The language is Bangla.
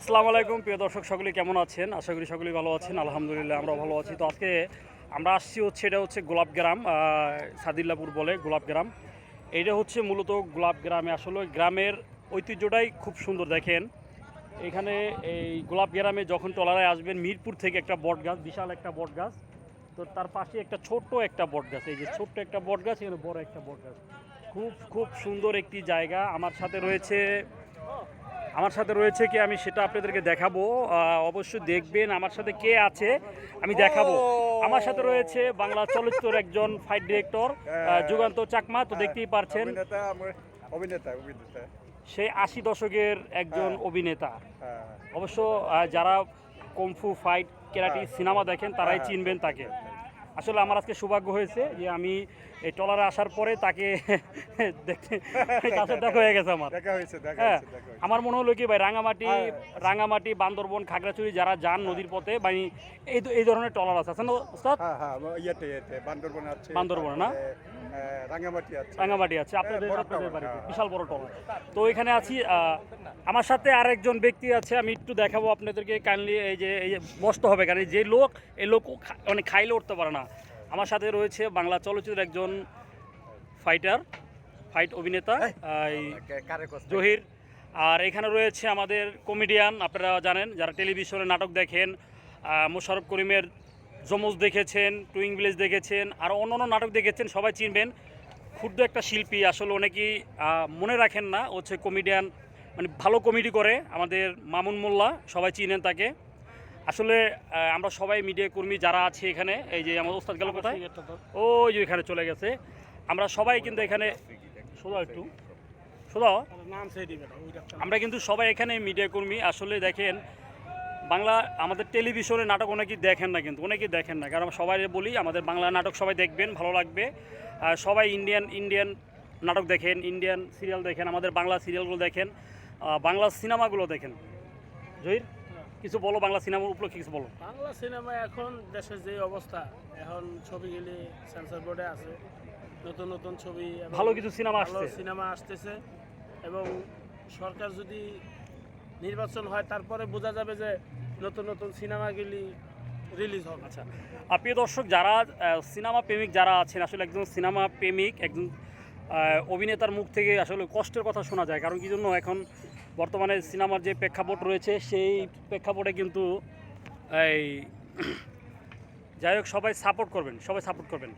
আসসালামু আলাইকুম, প্রিয় দর্শক সকলে কেমন আছেন? আশা করি সকলেই ভালো আছেন। আলহামদুলিল্লাহ আমরা ভালো আছি। তো আজকে আমরা আসছি হচ্ছে, এটা হচ্ছে গোলাপ গ্রাম সাদিল্লাপুর বলে গোলাপ গ্রাম। এইটা হচ্ছে মূলত গোলাপ গ্রামে। আসলে গ্রামের ঐতিহ্যটাই খুব সুন্দর, দেখেন। এখানে এই গোলাপ গ্রামে যখন টলারায় আসবেন, মিরপুর থেকে একটা বট গাছ বিশাল একটা বট গাছ তো তার পাশে একটা ছোট্ট একটা বট গাছ এই যে ছোট্ট একটা বট গাছ এখানে বড় একটা বট গাছ খুব খুব সুন্দর একটি জায়গা। আমার সাথে রয়েছে আমার সাথে রয়েছে কি? আমি সেটা আপনাদেরকে দেখাবো। অবশ্যই দেখবেন আমার সাথে কে আছে আমি দেখাবো। আমার সাথে রয়েছে বাংলা চলচ্চিত্রের একজন ফাইট ডিরেক্টর যুগান্ত চাকমা। তো দেখতেই পারছেন। অভিনেতা অভিনেতা অভিনেতা। সেই আশি দশকের একজন হ্যাঁ। অভিনেতা। হ্যাঁ। অবশ্য যারা কমফু ফাইট কেরাটি হ্যাঁ। সিনেমা দেখেন তারাই হ্যাঁ, চিনবেন তাকে। আসলে আমার আজকে সৌভাগ্য হয়েছে যে আমি এই টলারে আসার পরে তাকে দেখতে দেখা হয়ে গেছে আমার। দেখা হয়েছে হ্যাঁ আমার মনে হলো কি ভাই রাঙামাটি হ্যাঁ। রাঙামাটি বান্দরবন খাগড়াছড়ি যারা যান নদীর পথে মানে এই এই ধরনের টলার আছে। আছে না ওস্তাদ? হ্যাঁ হ্যাঁ ইয়েতে ইয়েতে বান্দরবন আছে। বান্দরবন, না? রাঙ্গামাটি আছে। রাঙামাটি আছে আপনাদের আপনাদের বাড়িতে হ্যাঁ। বিশাল বড় টলার তো এখানে আছি আমার সাথে আরেকজন ব্যক্তি আছে আমি একটু দেখাবো আপনাদেরকে কাইন্ডলি এই যে এই যে বসতে হবে কারণ যে লোক এই লোক মানে খাইলে উঠতে পারে না। আমার সাথে রয়েছে বাংলা চলচ্চিত্রের একজন ফাইটার ফাইট অভিনেতা জহির। আর এখানে রয়েছে আমাদের কমেডিয়ান আপনারা জানেন যারা টেলিভিশনে নাটক দেখেন মোশারফ করিমের যমজ দেখেছেন টুইং ভিলেজ দেখেছেন আর অন্য অন্য নাটক দেখেছেন সবাই চিনবেন। ক্ষুদ্র একটা শিল্পী আসলে অনেকেই মনে রাখেন না হচ্ছে কমেডিয়ান মানে ভালো কমেডি করে আমাদের মামুন মোল্লা সবাই চিনেন তাকে। আসলে আমরা সবাই মিডিয়া কর্মী যারা আছে এখানে এই যে আমার ওস্তাদ গেল কোথায়? ওই যে এখানে চলে গেছে। আমরা সবাই কিন্তু এখানে শোধা একটু। শোধা আমরা কিন্তু সবাই এখানে মিডিয়া কর্মী। আসলে দেখেন বাংলা আমাদের টেলিভিশনে নাটক অনেকেই দেখেন না কিন্তু অনেকেই দেখেন না। কারণ আমরা সবাই বলি আমাদের বাংলা নাটক সবাই দেখবেন ভালো লাগবে। সবাই ইন্ডিয়ান ইন্ডিয়ান নাটক দেখেন ইন্ডিয়ান সিরিয়াল দেখেন আমাদের বাংলা সিরিয়ালগুলো দেখেন বাংলা সিনেমাগুলো দেখেন। জহির? কিছু বলো বাংলা সিনেমার উপলক্ষে কিছু বলো। বাংলা সিনেমা এখন দেশের যে অবস্থা এখন ছবিগুলি সেন্সর বোর্ডে আছে নতুন নতুন ছবি ভালো কিছু সিনেমা আসছে। সিনেমা আসতেছে এবং সরকার যদি নির্বাচন হয় তারপরে বোঝা যাবে যে নতুন নতুন সিনেমাগুলি রিলিজ হবে। আচ্ছা আর প্রিয় দর্শক যারা সিনেমা প্রেমিক যারা আছেন আসলে একজন সিনেমা প্রেমিক একজন অভিনেতার মুখ থেকে আসলে কষ্টের কথা শোনা যায় কারণ কি জন্য? এখন বর্তমানে সিনেমার যে প্রেক্ষাপট রয়েছে, সেই প্রেক্ষাপটে কিন্তু এই যাই হোক, সবাই সাপোর্ট করবেন, সবাই সাপোর্ট করবেন।